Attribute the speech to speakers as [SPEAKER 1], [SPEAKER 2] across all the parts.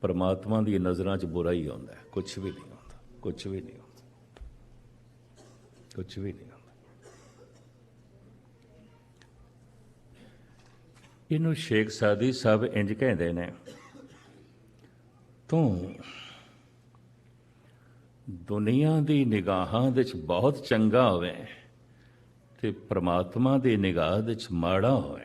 [SPEAKER 1] ਪਰਮਾਤਮਾ ਦੀ ਨਜ਼ਰਾਂ 'ਚ ਬੁਰਾ ਹੀ ਆਉਂਦਾ ਹੈ। ਕੁਝ ਵੀ ਨਹੀਂ ਆਉਂਦਾ। ਕੁਝ ਵੀ ਨਹੀਂ ਆਉਂਦਾ। ਕੁਝ ਵੀ ਨਹੀਂ ਆਉਂਦਾ। ਇਹਨੂੰ ਸ਼ੇਖ ਸਾਦੀ ਸਾਹਿਬ ਇੰਜ ਕਹਿੰਦੇ ਨੇ, ਤੂੰ ਦੁਨੀਆ ਦੀ ਨਿਗਾਹਾਂ ਵਿੱਚ ਬਹੁਤ ਚੰਗਾ ਹੋਵੇ ਤੇ ਪ੍ਰਮਾਤਮਾ ਦੀ ਨਿਗਾਹ ਵਿੱਚ ਮਾੜਾ ਹੋਵੇ।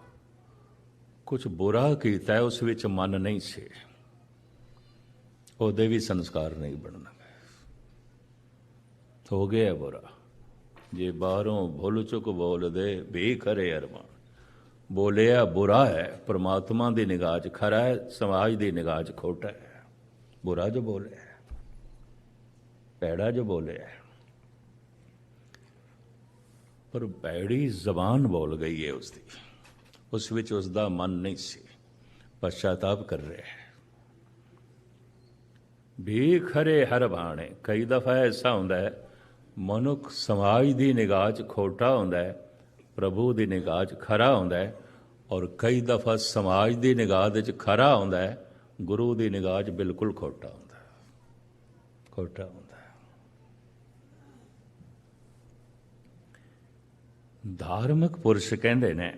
[SPEAKER 1] ਕੁਝ ਬੁਰਾ ਕੀਤਾ ਹੈ, ਉਸ ਵਿੱਚ ਮਨ ਨਹੀਂ ਸੀ। ਉਹਦੇ ਵੀ ਸੰਸਕਾਰ ਨਹੀਂ ਬਣਨਗੇ ਹੋ ਗਿਆ ਬੁਰਾ। ਜੇ ਬਾਹਰੋਂ ਭੁੱਲ ਚੁੱਕ ਬੋਲਦੇ, ਵੀ ਖਰੇ ਅਰਮਾਨ। ਬੋਲਿਆ ਬੁਰਾ ਹੈ, ਪ੍ਰਮਾਤਮਾ ਦੀ ਨਿਗਾਹ 'ਚ ਖਰਾ ਹੈ, ਸਮਾਜ ਦੀ ਨਿਗਾਹ 'ਚ ਖੋਟਾ ਹੈ। ਬੁਰਾ ਜੋ ਬੋਲਿਆ ਪੈੜਾ ਜੋ ਬੋਲਿਆ ਪਰ ਬੈੜੀ ਜ਼ਬਾਨ ਬੋਲ ਗਈ ਹੈ ਉਸ ਦੀ ਉਸ ਵਿੱਚ ਉਸ ਦਾ ਮਨ ਨਹੀਂ ਸੀ। ਪਛਤਾਪ ਕਰ ਰਿਹਾ ਹੈ। ਵੀ ਖਰੇ ਹਰ ਬਾਣੇ, ਕਈ ਦਫਾ ਐਸਾ ਹੁੰਦਾ ਹੈ, ਮਨੁੱਖ ਸਮਾਜ ਦੀ ਨਿਗਾਹ 'ਚ ਖੋਟਾ ਹੁੰਦਾ ਹੈ, ਪ੍ਰਭੂ ਦੀ ਨਿਗਾਹ 'ਚ ਖਰਾ ਹੁੰਦਾ ਹੈ ਔਰ ਕਈ ਦਫਾ ਸਮਾਜ ਦੀ ਨਿਗਾਹ ਦੇ 'ਚ ਖਰਾ ਹੁੰਦਾ ਹੈ, ਗੁਰੂ ਦੀ ਨਿਗਾਹ 'ਚ ਬਿਲਕੁਲ ਖੋਟਾ ਹੁੰਦਾ ਹੈ। ਖੋਟਾ ਹੁੰਦਾ ਹੈ। ਧਾਰਮਿਕ ਪੁਰਸ਼ ਕਹਿੰਦੇ ਨੇ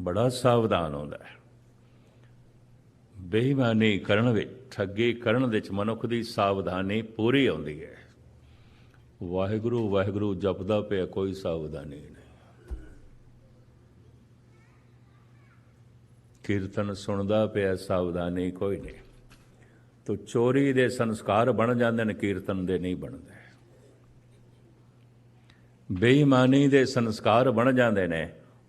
[SPEAKER 1] ਬੜਾ ਸਾਵਧਾਨ ਹੁੰਦਾ ਹੈ। ਬੇਈਮਾਨੀ ਕਰਨ ਵਿੱਚ, ਠੱਗੀ ਕਰਨ ਵਿੱਚ ਮਨੁੱਖ ਦੀ ਸਾਵਧਾਨੀ ਪੂਰੀ ਆਉਂਦੀ ਹੈ। ਵਾਹਿਗੁਰੂ ਵਾਹਿਗੁਰੂ ਜਪਦਾ ਪਿਆ ਕੋਈ ਸਾਵਧਾਨੀ ਨਹੀਂ। ਕੀਰਤਨ ਸੁਣਦਾ ਪਿਆ ਸਾਵਧਾਨੀ ਕੋਈ ਨਹੀਂ। ਤੋ ਚੋਰੀ ਦੇ ਸੰਸਕਾਰ ਬਣ ਜਾਂਦੇ ਨੇ, ਕੀਰਤਨ ਦੇ ਨਹੀਂ ਬਣਦੇ। ਬੇਈਮਾਨੀ ਦੇ ਸੰਸਕਾਰ ਬਣ ਜਾਂਦੇ ਨੇ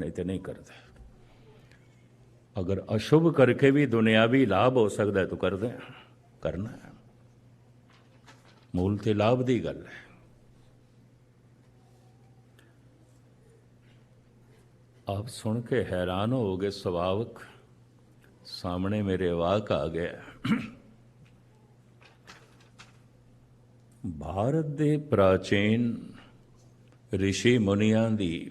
[SPEAKER 1] ਨਹੀਂ ਤੇ ਨਹੀਂ ਕਰਦੇ। ਅਗਰ ਅਸ਼ੁਭ ਕਰਕੇ ਵੀ ਦੁਨਿਆਵੀ ਲਾਭ ਹੋ ਸਕਦਾ ਤੂੰ ਕਰਦੇ ਕਰਨਾ ਮੂਲ ਤੇ ਲਾਭ ਦੀ ਗੱਲ ਹੈ। ਆਪ ਸੁਣ ਕੇ ਹੈਰਾਨ ਹੋਗੇ ਸੁਭਾਵਕ ਸਾਹਮਣੇ ਮੇਰੇ ਵਾਕ ਆ ਗਿਆ ਭਾਰਤ ਦੇ ਪ੍ਰਾਚੀਨ ઋષਿ ਮੁਨੀਆਂ ਦੀ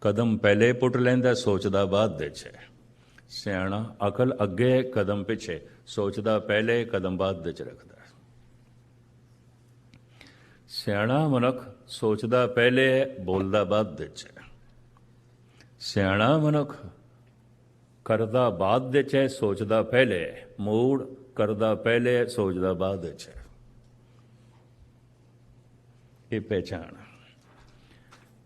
[SPEAKER 1] ਕਦਮ ਪਹਿਲੇ ਪੁੱਟ ਲੈਂਦਾ, ਸੋਚਦਾ ਬਾਅਦ ਦੇ ਚ ਸਿਆਣਾ ਅਕਲ ਅੱਗੇ, ਕਦਮ ਪਿੱਛੇ। ਸੋਚਦਾ ਪਹਿਲੇ, ਕਦਮ ਬਾਅਦ ਦੇ ਚ ਰੱਖਦਾ ਸਿਆਣਾ ਮਨੁੱਖ ਸੋਚਦਾ ਪਹਿਲੇ, ਬੋਲਦਾ ਬਾਅਦ ਦੇ ਚ ਸਿਆਣਾ ਮਨੁੱਖ ਕਰਦਾ ਬਾਅਦ ਦੇ ਚ ਸੋਚਦਾ ਪਹਿਲੇ। ਮੂੜ ਕਰਦਾ ਪਹਿਲੇ, ਸੋਚਦਾ ਬਾਅਦ ਵਿੱਚ ਹੈ। ਇਹ ਪਹਿਚਾਣ।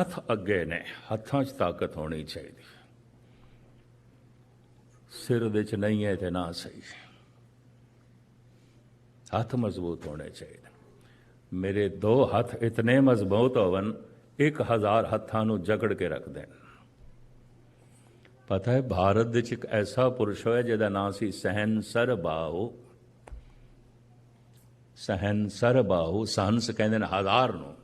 [SPEAKER 1] ਹੱਥ ਅੱਗੇ ਨੇ, ਹੱਥਾਂ 'ਚ ਤਾਕਤ ਹੋਣੀ ਚਾਹੀਦੀ। ਸਿਰ ਦੇ 'ਚ ਨਹੀਂ ਹੈ ਤੇ ਨਾ ਸਹੀ। ਹੱਥ ਮਜ਼ਬੂਤ ਹੋਣੇ ਚਾਹੀਦੇ। ਮੇਰੇ ਦੋ ਹੱਥ ਇਤਨੇ ਮਜ਼ਬੂਤ ਹੋਵਨ 1000 ਹੱਥਾਂ ਨੂੰ ਜਕੜ ਕੇ ਰੱਖਦੇ ਨੇ ਪਤਾ ਹੈ, ਭਾਰਤ ਵਿੱਚ ਇੱਕ ਐਸਾ ਪੁਰਸ਼ ਹੋਇਆ ਜਿਹਦਾ ਨਾਮ ਸੀ ਸਹਿਨਸਰ ਬਾਹੂ। ਸਹਿਨਸਰ ਬਾਹੂ ਸਹੰਸ ਕਹਿੰਦੇ ਨੇ ਹਜ਼ਾਰ ਨੂੰ।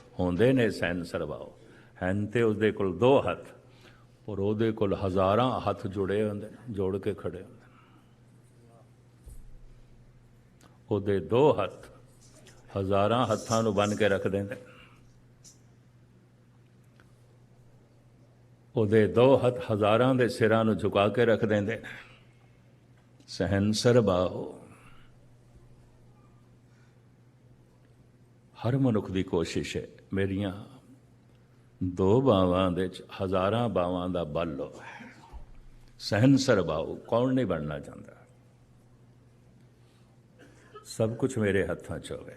[SPEAKER 1] ਹੁੰਦੇ ਨੇ ਸੈਨ ਸਰਵਾਓ। ਹਨ ਤੇ ਉਸਦੇ ਕੋਲ ਦੋ ਹੱਥ, ਔਰ ਉਹਦੇ ਕੋਲ ਹਜ਼ਾਰਾਂ ਹੱਥ ਜੁੜੇ ਹੁੰਦੇ ਨੇ, ਜੋੜ ਕੇ ਖੜੇ ਹੁੰਦੇ ਨੇ। ਉਹਦੇ ਦੋ ਹੱਥ ਹਜ਼ਾਰਾਂ ਹੱਥਾਂ ਨੂੰ ਬੰਨ ਕੇ ਰੱਖ ਦਿੰਦੇ ਉਹਦੇ ਦੋ ਹੱਥ ਹਜ਼ਾਰਾਂ ਦੇ ਸਿਰਾਂ ਨੂੰ ਝੁਕਾ ਕੇ ਰੱਖ ਦਿੰਦੇ ਨੇ। ਸਹਿਨਸਰ ਬਾਹੋ ਹਰ ਮਨੁੱਖ ਦੀ ਕੋਸ਼ਿਸ਼ ਹੈ ਮੇਰੀਆਂ ਦੋ ਬਾਵਾਂ ਦੇ ਚ ਹਜ਼ਾਰਾਂ ਬਾਵਾਂ ਦਾ ਬਲ ਹੋਵੇ ਸਹਿਨਸਰ ਬਾਹੂ, ਕੌਣ ਨਹੀਂ ਬਣਨਾ ਚਾਹੁੰਦਾ? ਸਭ ਕੁਝ ਮੇਰੇ ਹੱਥਾਂ 'ਚ ਹੋਵੇ।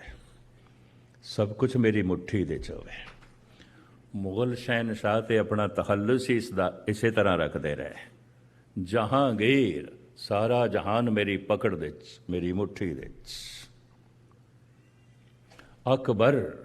[SPEAKER 1] ਸਭ ਕੁਝ ਮੇਰੀ ਮੁਠੀ ਦੇ 'ਚ ਹੋਵੇ। ਮੁਗਲ ਸ਼ਹਿਨशाह ਤੇ ਆਪਣਾ ਤਖੱਲੁਸ ਹੀ ਇਸ ਦਾ, ਇਸੇ ਤਰ੍ਹਾਂ ਰੱਖਦੇ ਰਹੇ। ਜਹਾਂਗੀਰ, ਸਾਰਾ ਜਹਾਨ ਮੇਰੀ ਪਕੜ ਦੇ 'ਚ, ਮੇਰੀ ਮੁਠੀ ਦੇ 'ਚ। ਅਕਬਰ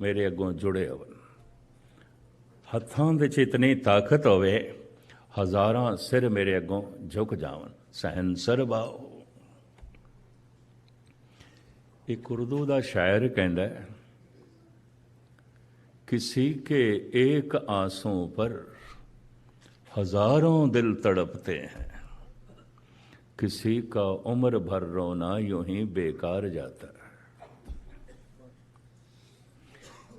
[SPEAKER 1] ਮੇਰੇ ਅੱਗੋਂ ਜੁੜੇ ਹੋਵਨ ਹੱਥਾਂ ਵਿੱਚ ਇਤਨੀ ਤਾਕਤ ਹੋਵੇ ਹਜ਼ਾਰਾਂ ਸਿਰ ਮੇਰੇ ਅੱਗੋਂ ਝੁਕ ਜਾਵਨ ਸਹਿਨਸਰ ਬਾਓ ਇੱਕ ਉਰਦੂ ਦਾ ਸ਼ਾਇਰ ਕਹਿੰਦਾ ਹੈ किसी के एक आंसू पर हजारों दिल तड़पते हैं किसी का उम्र भर रोना यूं ही बेकार जाता है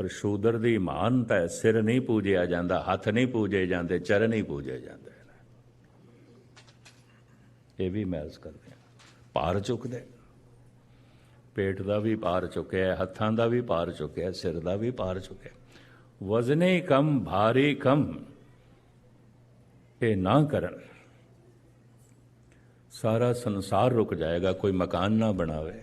[SPEAKER 1] ਪਰ ਸ਼ੂਦਰ ਦੀ ਮਾਨਤਾ ਸਿਰ ਨਹੀਂ ਪੂਜਿਆ ਜਾਂਦਾ, ਹੱਥ ਨਹੀਂ ਪੂਜੇ ਜਾਂਦੇ, ਚਰਨ ਨਹੀਂ ਪੂਜੇ ਜਾਂਦੇ ਇਹ ਵੀ ਮਹਿਜ਼ ਕਰਦੇ ਆ ਭਾਰ ਚੁੱਕਦੇ ਪੇਟ ਦਾ ਵੀ ਭਾਰ ਚੁੱਕਿਆ ਹੱਥਾਂ ਦਾ ਵੀ ਭਾਰ ਚੁੱਕਿਆ ਸਿਰ ਦਾ ਵੀ ਭਾਰ ਚੁੱਕਿਆ ਵਜ਼ਨੇ ਕਮ, ਭਾਰੀ ਕਮ। ਇਹ ਨਾ ਕਰਨ। ਸਾਰਾ ਸੰਸਾਰ ਰੁਕ ਜਾਏਗਾ, ਕੋਈ ਮਕਾਨ ਨਾ ਬਣਾਵੇ।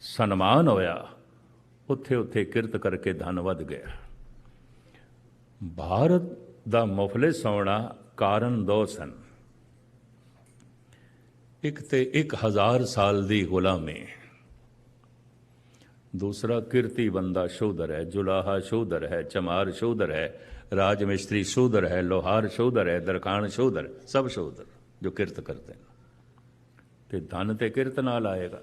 [SPEAKER 1] ਸਨਮਾਨ ਹੋਇਆ। ਉੱਥੇ ਉੱਥੇ ਕਿਰਤ ਕਰਕੇ ਧਨ ਵੱਧ ਗਿਆ। ਭਾਰਤ ਦਾ ਮੁਫਲਿਸ ਹੋਣਾ ਕਾਰਨ ਦੋ ਸਨ। ਇੱਕ ਤੇ 1000 ਸਾਲ ਦੀ ਗੁਲਾਮੀ। ਦੂਸਰਾ ਕਿਰਤੀ ਬੰਦਾ ਸ਼ੋਧਰ ਹੈ, ਜੁਲਾਹਾ ਸ਼ੋਧਰ ਹੈ, ਚਮਾਰ ਸ਼ੋਧਰ ਹੈ ਰਾਜ ਮਿਸਤਰੀ ਸ਼ੋਧਰ ਹੈ, ਲੋਹਾਰ ਸ਼ੋਧਰ ਹੈ ਦਰਕਾਨ ਸ਼ੋਧਰ ਸਭ ਸ਼ੋਧਰ ਜੋ ਕਿਰਤ ਕਰਦੇ ਨੇ। ਤੇ ਧਨ ਤੇ ਕਿਰਤ ਨਾਲ ਆਏਗਾ।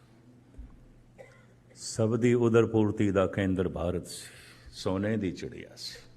[SPEAKER 1] ਸਭ ਦੀ ਉਦਰ ਪੂਰਤੀ ਦਾ ਕੇਂਦਰ ਭਾਰਤ ਸੀ ਸੋਨੇ ਦੀ ਚਿੜੀਆ ਸੀ।